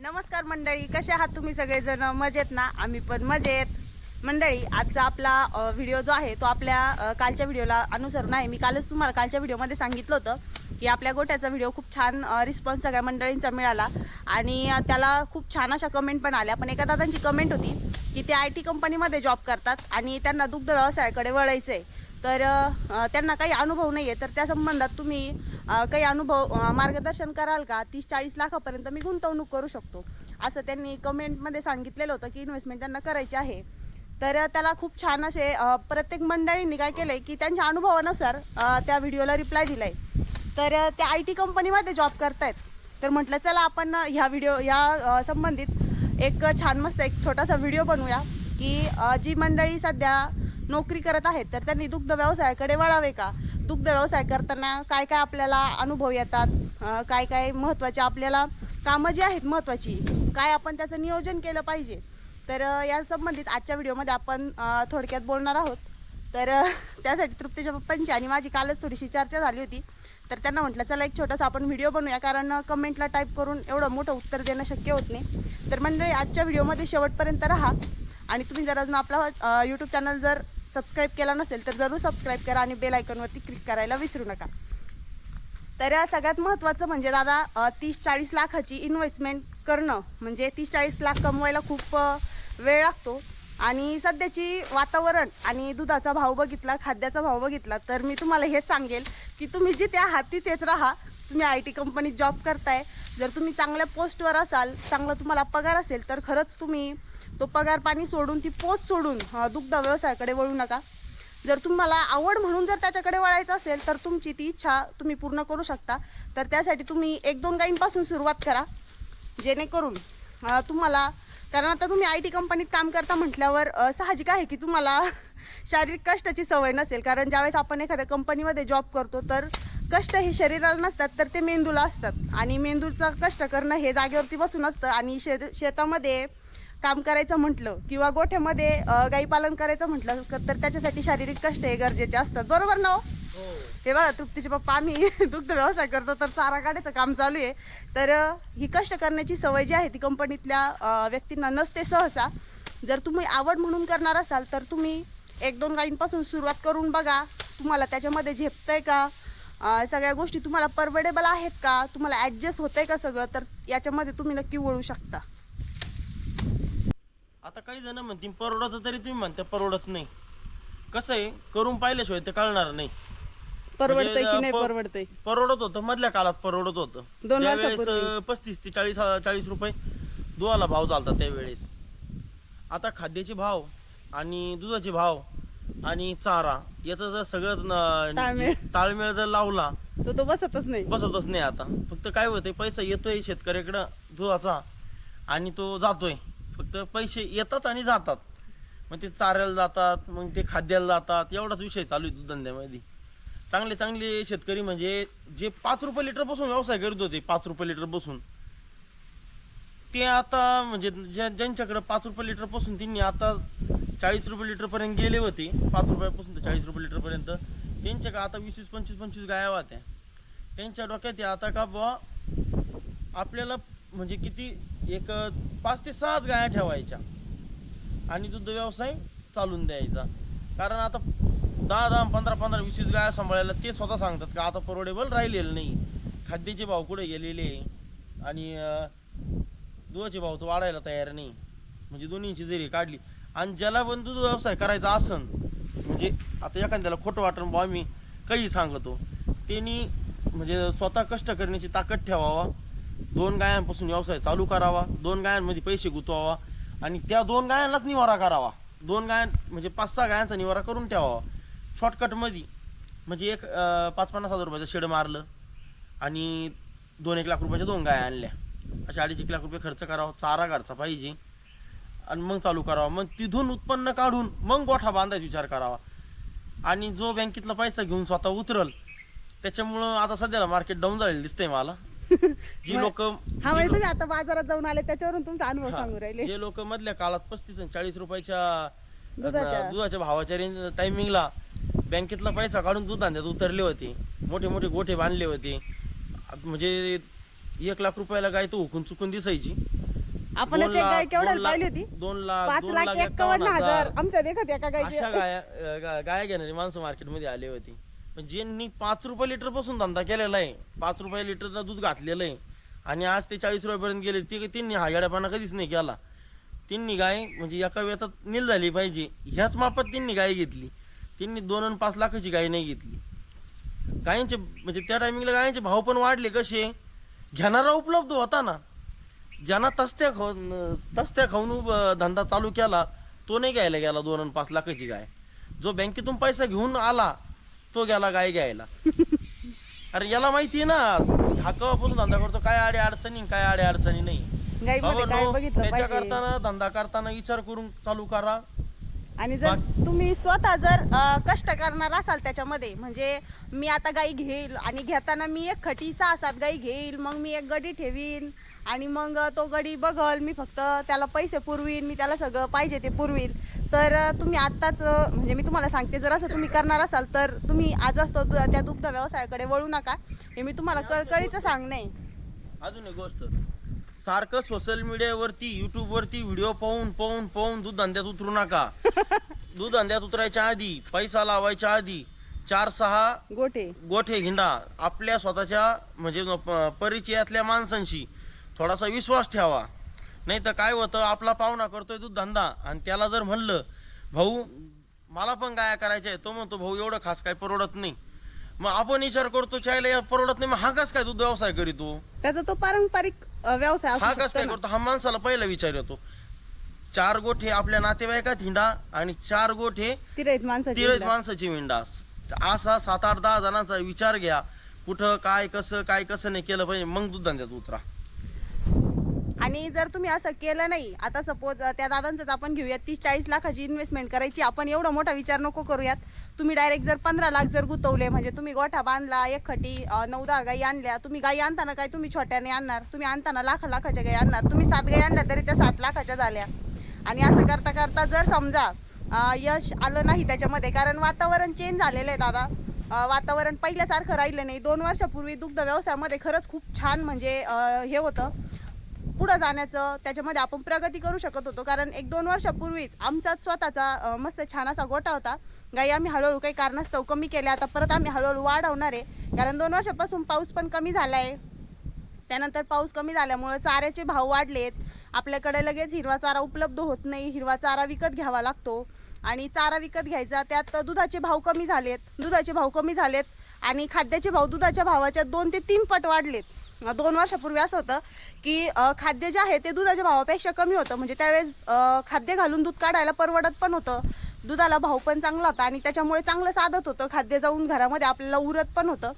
नमस्कार मंडळी कसे आहात तुम्ही सगळेजण? मजेत ना? आम्ही पण मजेत. मंडळी आजचा आपला व्हिडिओ जो आहे तो आपल्या कालच्या व्हिडिओला अनुसरून आहे. मी कालच तुम्हाला कालच्या व्हिडिओमध्ये सांगितलं होतं की आपल्या गोट्याचा व्हिडिओ खूप छान रिस्पॉन्स सगळ्या मंडळींचा मिळाला. आणि त्याला खूप छान अशा कमेंट पण आल्या. पण एका दादांची कमेंट होती की ते आय टी कंपनीमध्ये जॉब करतात आणि त्यांना दुग्ध व्यवसायाकडे वळायचं आहे तर त्यांना काही अनुभव नाही आहे तर त्या संबंधात तुम्ही काही अनुभव मार्गदर्शन कराल का? तीस चाळीस लाखापर्यंत मी गुंतवणूक करू शकतो. असं त्यांनी कमेंटमध्ये सांगितलेलं होतं की इन्व्हेस्टमेंट त्यांना करायची आहे. तर त्याला खूप छान असे प्रत्येक मंडळींनी काय केलं आहे की त्यांच्या अनुभवानुसार त्या व्हिडिओला रिप्लाय दिलाय. तर त्या आय टी कंपनीमध्ये जॉब करतायत. तर म्हटलं चला आपण ह्या व्हिडिओ ह्या संबंधित एक छान मस्त एक छोटासा व्हिडिओ बनवूया की जी मंडळी सध्या नोकरी करत आहेत तर त्यांनी दुग्ध व्यवसायाकडे वळावे का? दुग्ध व्यवसाय करताना काय काय आपल्याला अनुभव येतात? काय काय महत्त्वाचे आपल्याला कामं जी आहेत महत्त्वाची काय आपण त्याचं नियोजन केलं पाहिजे? तर या संबंधित आजच्या व्हिडिओमध्ये आपण थोडक्यात बोलणार आहोत. तर त्यासाठी तृप्तीच्या पप्पांची आणि माझी कालच थोडीशी चर्चा झाली होती. तर त्यांना म्हटलं चला एक छोटासा आपण व्हिडिओ बनवूया कारण कमेंटला टाईप करून एवढं मोठं उत्तर देणं शक्य होत नाही. तर म्हणजे आजच्या व्हिडिओमध्ये शेवटपर्यंत राहा आणि तुम्ही जर अजून आपला यूट्यूब चॅनल जर सबस्क्राईब केला नसेल तर जरूर सबस्क्राईब करा आणि बेल आयकॉनवरती क्लिक करायला विसरू नका. तर सगळ्यात महत्त्वाचं म्हणजे दादा तीस चाळीस लाखाची इन्व्हेस्टमेंट करणं. म्हणजे तीस चाळीस लाख कमवायला खूप वेळ लागतो. आणि सध्याची वातावरण आणि दुधाचा भाव बघितला खाद्याचा भाव बघितला तर मी तुम्हाला हेच सांगेल की तुम्ही जिथे आहात तिथेच राहा. तुम्ही आय टी कंपनीत जॉब करताय जर तुम्ही चांगल्या पोस्टवर असाल चांगला तुम्हाला पगार असेल तर खरंच तुम्ही तो पगार पाणी सोडून ती पोच सोडून दुग्ध व्यवसायाकडे वळू नका. जर तुम्हाला आवड म्हणून जर त्याच्याकडे वळायचं असेल तर तुमची ती इच्छा तुम्ही पूर्ण करू शकता. तर त्यासाठी तुम्ही एक दोन गाईंपासून सुरुवात करा जेणेकरून तुम्हाला कारण आता तुम्ही आय टी कंपनीत काम करता म्हटल्यावर साहजिक आहे की तुम्हाला शारीरिक कष्टाची सवय नसेल. कारण ज्यावेळेस आपण एखाद्या कंपनीमध्ये जॉब करतो तर कष्ट हे शरीराला नसतात तर ते मेंदूला असतात. आणि मेंदूचं कष्ट करणं हे जागेवरती बसून असतं. आणि शेत शेतामध्ये काम करायचं म्हटलं किंवा गोठ्यामध्ये गाई पालन करायचं म्हटलं तर त्याच्यासाठी शारीरिक कष्ट हे गरजेचे असतात. बरोबर ना हो? हे. बघा तृप्तीचे पप्पा आम्ही दुग्ध व्यवसाय करतो तर चारा काढायचं काम चालू आहे. तर ही कष्ट करण्याची सवय जी आहे ती कंपनीतल्या व्यक्तींना नसते सहसा. जर तुम्ही आवड म्हणून करणार असाल तर तुम्ही एक दोन गायींपासून सुरुवात करून बघा. तुम्हाला त्याच्यामध्ये झेपतंय का? सगळ्या गोष्टी तुम्हाला परवडेबल आहेत का? तुम्हाला ॲडजस्ट होतंय का सगळं? तर याच्यामध्ये तुम्ही नक्की वळू शकता. आता काही जण म्हणतील परवडत तरी तुम्ही म्हणता परवडत नाही. कसं आहे करून पाहिल्याशिवाय ते कळणार नाही. परवडतंय की म्हणजे, नाही प- परवडतंय? परवडत होतं मधल्या काळात परवडत होतं. दोन त्यावेळेस, वर्षापूर्वी. अं, पस्तीस ते चाळीस चाळीस रुपये दुधाला भाव चालतात त्यावेळेस. आता खाद्याचे भाव आणि दुधाचे भाव आणि चारा याचं जर सगळं न- ताळमेळ. जर लावला तर तो बसतच नाही. बसतच नाही आता. फक्त काय होतंय पैसा येतोय शेतकऱ्याकडं दुधाचा आणि तो जातोय. फक्त पैसे येतात आणि जातात. मग ते चाऱ्याला जातात मग ते खाद्याला जातात. एवढाच विषय चालू आहे धंद्यामध्ये चांगले चांगले शेतकरी म्हणजे जे पाच रुपये लिटर बसून व्यवसाय करत होते पाच रुपये लिटर बसून ते आता म्हणजे ज्या ज्यांच्याकडे पाच रुपये लिटरपासून त्यांनी आता चाळीस रुपये लिटरपर्यंत गेले होते. पाच रुपयापासून तर चाळीस रुपये लिटरपर्यंत. त्यांच्या का आता वीस वीस पंचवीस पंचवीस गाया होत्या. त्यांच्या डोक्यात आता का बुवा आपल्याला म्हणजे किती एक पाच ते सहाच गाया ठेवायच्या. आणि दुग्ध व्यवसाय चालून द्यायचा. कारण आता दहा दहा पंधरा पंधरा वीस वीस गाया सांभाळायला ते स्वतः सांगतात का आता परवडेबल राहिलेलं नाही. खाद्याचे भाव कुठे गेलेले? आणि दुधाचे भाव तर वाढायला तयार नाही. म्हणजे दोन्हीची जरी काढली आणि ज्याला पण दूध व्यवसाय करायचा असन म्हणजे आता एखाद्याला खोटं वाटण बा आम्ही काही सांगतो त्यांनी म्हणजे स्वतः कष्ट करण्याची ताकद ठेवावा दोन गायांपासून व्यवसाय चालू करावा दोन गायांमध्ये पैसे गुंतवावा आणि त्या दोन गायांनाच निवारा करावा. दोन गायां म्हणजे पाच सहा गायांचा निवारा करून ठेवावा. शॉर्टकटमध्ये म्हणजे एक पाच पन्नास हजार रुपयाचं शेड मारलं आणि दोन एक लाख रुपयाच्या दोन गाया आणल्या. अशा अडीच एक लाख रुपये खर्च करावा चारा घरचा पाहिजे. आणि मग चालू करावा. मग तिथून उत्पन्न काढून मग गोठा बांधायचा विचार करावा. आणि जो बँकेतला पैसा घेऊन स्वतः उतरल त्याच्यामुळं आता सध्याला मार्केट डाऊन झालेलं दिसतंय मला. जी लोक हा म्हणजे तुम्ही आता बाजारात जाऊन आले त्याच्यावरून तुमचा अनुभव सांगू राहिले. जे लोक मधल्या काळात पस्तीस आणि चाळीस रुपयाच्या दुधाच्या. दुधाच्या भावाच्या रेंज टायमिंगला बँकेतला पैसा काढून दूध धंद्यात उतरले होते. मोठे मोठे गोठे बांधले होते. म्हणजे एक लाख रुपयाला गाय तो हुकून चुकून दिसायची. आपणच एक गाय केवढ्याला पाहिली होती? दोन लाख पाच दोन लाख एक्कावन्न हजार. आमच्या देखत एका अशा गायची गाया अं, गा- गाया घेणारी माणसं मार्केटमध्ये आली होती. पण ज्यांनी पाच रुपये लिटरपासून धंदा केलेला आहे पाच रुपये लिटरचं दूध घातलेलं आहे आणि आज ते चाळीस रुपयापर्यंत गेले ते त्यांनी हा येड्यापणा कधीच नाही केला. त्यांनी गाय म्हणजे एका वेळात नील झाली पाहिजे. ह्याच मापात त्यांनी गाय घेतली. त्यांनी दोन आणि पाच लाखाची गाय नाही घेतली. गायींचे म्हणजे त्या टायमिंगला गायींचे भाव पण वाढले कसे? घेणारा उपलब्ध होता ना. ज्यांना तस्त्या खाऊन तस्त्या खाऊन उभ- धंदा चालू केला तो नाही घ्यायला गेला दोन आणि पाच लाखाची गाय. जो बँकेतून पैसा घेऊन आला तो गेला गाय घ्यायला. अरे याला माहिती ना हा केव्हापासून धंदा करतो काय आडे अडचणी काय आडे अडचणी नाही त्याच्या करताना धंदा करताना विचार करून चालू करा. आणि जर तुम्ही स्वतः जर अ, कष्ट करणार असाल त्याच्यामध्ये म्हणजे मी आता गाई घेईल आणि घेताना मी एक खटी सहा सात गाई घेईल मग मी एक गडी ठेवीन आणि मग तो गडी बघल मी फक्त त्याला पैसे पुरवीन मी त्याला सगळं पाहिजे ते पुरवीन. तर अ, तुम्ही आत्ताच अ, म्हणजे मी तुम्हाला सांगते जर असं तुम्ही करणार असाल तर तुम्ही आज असतो त्या दुग्ध व्यवसायाकडे वळू नका. हे मी तुम्हाला कळकळीचं सांगणे. अजून एक गोष्ट. सारखं सोशल मीडियावरती युट्यूब वरती व्हिडिओ पाहून पाहून पाहून दूध धंद्यात उतरू नका. दूध धंद्यात उतरायच्या आधी पैसा लावायच्या आधी चार सहा गोठे. गोठे हिंडा आपल्या स्वतःच्या म्हणजे परिचयातल्या माणसांशी थोडासा विश्वास ठेवा. नाही तर काय होतं आपला पाहुणा करतोय दूध धंदा आणि त्याला जर म्हणलं भाऊ मला पण गाया करायच्या आहे तो म्हणतो भाऊ एवढं खास काय परवडत नाही. मग आपण विचार करतो चायला परवडत नाही. मग हा कस काय दूध व्यवसाय करीतो त्याचा तो पारंपरिक अ, व्यवसाय हा असू कस शकतो काय ना. करतो? हा माणसाला पहिला विचार येतो. चार गोठे आपल्या नातेवाईकात हिंडा आणि चार गोठे तिरहित माणसाची. माणसाची मिंडा असा सात आठ दहा जणांचा विचार घ्या. कुठं काय कसं काय कसं नाही केलं पाहिजे मग दूध धंद्यात उतरा. आणि जर तुम्ही असं केलं नाही आता सपोज त्या दादांचंच आपण घेऊयात तीस चाळीस लाखाची इन्व्हेस्टमेंट करायची आपण एवढा मोठा विचार नको करूयात. तुम्ही डायरेक्ट जर पंधरा लाख जर गुतवले म्हणजे तुम्ही गोठा बांधला एक खटी नऊ दहा गाई आणल्या तुम्ही गाई आणताना काय तुम्ही छोट्याने आणणार? तुम्ही आणताना लाख लाखाच्या गाई आणणार. तुम्ही सात गाई आणल्या तरी त्या सात लाखाच्या झाल्या. आणि असं करता करता जर समजा यश आलं नाही त्याच्यामध्ये कारण वातावरण चेंज झालेलं आहे दादा. वातावरण पहिल्यासारखं राहिलं नाही. दोन वर्षापूर्वी दुग्ध व्यवसायामध्ये खरंच खूप छान म्हणजे हे होतं. पुढं जाण्याचं त्याच्यामध्ये आपण प्रगती करू शकत होतो. कारण एक दोन वर्षापूर्वीच आमचाच स्वतःचा मस्त छान असा गोठा होता. गाई आम्ही हळूहळू काही कारणास्तव कमी केल्या. आता परत आम्ही हळूहळू वाढवणार आहे. कारण दोन वर्षापासून पाऊस पण कमी झाला आहे त्यानंतर पाऊस कमी झाल्यामुळं चाऱ्याचे भाव वाढलेत. आपल्याकडे लगेच हिरवा चारा उपलब्ध होत नाही. हिरवा चारा विकत घ्यावा लागतो. आणि चारा विकत घ्यायचा त्यात दुधाचे भाव कमी झालेत. दुधाचे भाव कमी झालेत. आणि खाद्याचे भाव दुधाच्या भावाच्या दोन ते तीन पट वाढलेत. दोन वर्षापूर्वी असं होतं की खाद्य जे आहे ते दुधाच्या भावापेक्षा कमी होतं. म्हणजे त्यावेळेस खाद्य घालून दूध काढायला परवडत पण होतं. दुधाला भाव पण चांगला होता आणि त्याच्यामुळे चांगलं साधत होतं. खाद्य जाऊन घरामध्ये आपल्याला उरत पण होतं.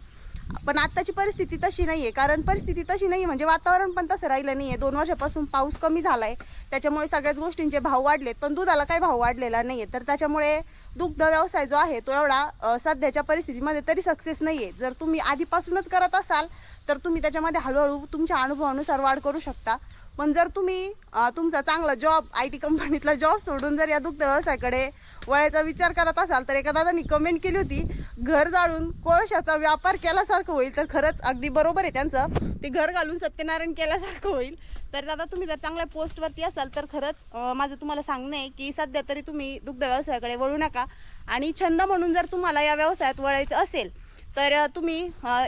पण आत्ताची परिस्थिती तशी नाही आहे कारण परिस्थिती तशी नाही म्हणजे वातावरण पण तसं राहिलं नाही आहे दोन वर्षापासून पाऊस कमी झाला आहे त्याच्यामुळे सगळ्याच गोष्टींचे भाव वाढलेत. पण दुधाला काही भाव वाढलेला नाही आहे तर त्याच्यामुळे दुग्ध व्यवसाय जो आहे तो एवढा सध्याच्या परिस्थितीमध्ये तरी सक्सेस नाही आहे जर तुम्ही आधीपासूनच करत असाल तर तुम्ही त्याच्यामध्ये हळूहळू तुमच्या अनुभवानुसार वाढ करू शकता. पण जर तुम्ही तुमचा चांगला जॉब आय टी कंपनीतला जॉब सोडून जर या दुग्ध व्यवसायाकडे वळायचा विचार करत असाल तर एका दादानी कमेंट केली होती घर जाळून कोळशाचा व्यापार केल्यासारखं होईल तर खरंच अगदी बरोबर आहे त्यांचं. ते घर घालून सत्यनारायण केल्यासारखं होईल. तर दादा तुम्ही जर चांगल्या पोस्टवरती असाल तर खरंच माझं तुम्हाला सांगणं आहे की सध्या तरी तुम्ही दुग्ध व्यवसायाकडे वळू नका. आणि छंद म्हणून जर तुम्हाला या व्यवसायात वळायचं असेल तर तुम्ही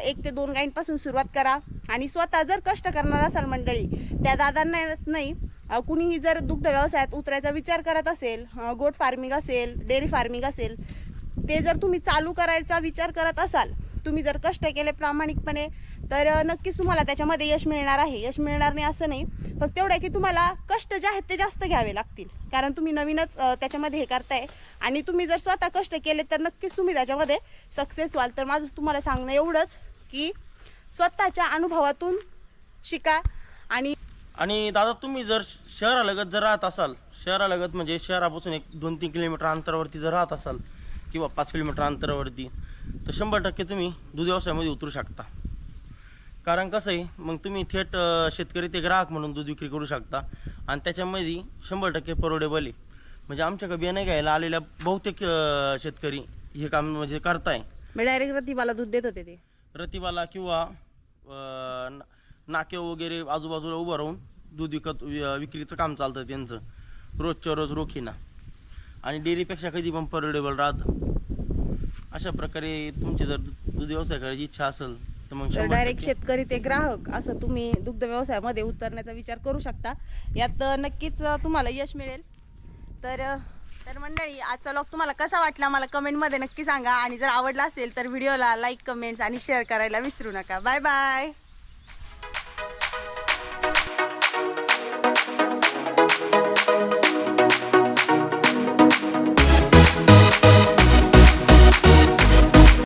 एक ते दोन गाईंपासून सुरुवात करा. आणि स्वतः जर कष्ट करणार असाल मंडळी त्या दादांनाच नाही कुणीही जर दुग्ध व्यवसायात उतरायचा विचार करत असेल गोट फार्मिंग असेल डेअरी फार्मिंग असेल ते जर तुम्ही चालू करायचा विचार करत असाल तुम्ही जर कष्ट केले प्रामाणिकपणे तर नक्कीच तुम्हाला त्याच्यामध्ये यश मिळणार आहे. यश मिळणार नाही असं नाही. फक्त एवढं आहे की तुम्हाला कष्ट जे आहेत ते जास्त घ्यावे लागतील. कारण तुम्ही नवीनच त्याच्यामध्ये हे करताय. आणि तुम्ही जर स्वतः कष्ट केले तर नक्कीच तुम्ही त्याच्यामध्ये सक्सेस व्हाल. तर माझं तुम्हाला सांगणं एवढंच की स्वतःच्या अनुभवातून शिका आणि आणि दादा तुम्ही जर शहरालगत जर राहत असाल शहरालगत म्हणजे शहरापासून एक दोन तीन किलोमीटर अंतरावरती जर राहत असाल किंवा पाच किलोमीटर अंतरावरती तर शंभर टक्के तुम्ही दूध व्यवसायामध्ये उतरू शकता. कारण कसं आहे मग तुम्ही थेट शेतकरी ते ग्राहक म्हणून दूध विक्री करू शकता. आणि त्याच्यामध्ये शंभर टक्के परवडेबल आहे. म्हणजे आमच्याकडे बियाणे घ्यायला आलेल्या बहुतेक शेतकरी हे काम म्हणजे करताय. डायरेक्ट रतिबाला दूध देत होते ते. रतिबाला किंवा अं, ना- नाके वगैरे आजूबाजूला उभं राहून दूध विकत वि- विक्रीचं काम चालतं त्यांचं. रोजच्या रोज रोखीना. आणि डेअरीपेक्षा कधी पण परवडेबल राहतं. अशा प्रकारे तुमची जर दूध व्यवसाय करायची इच्छा असेल तर मग तर शंभर डायरेक्ट टक्के- शेतकरी ते ग्राहक असं तुम्ही दुग्ध व्यवसायामध्ये उतरण्याचा विचार करू शकता. यात अं, नक्कीच अं, तुम्हाला यश मिळेल. तर अं, तर मंडळी आजचा लॉग तुम्हाला कसा वाटला मला कमेंटमध्ये नक्की सांगा. आणि जर आवडला असेल तर व्हिडिओला लाईक कमेंट्स आणि शेअर करायला विसरू नका. Bye bye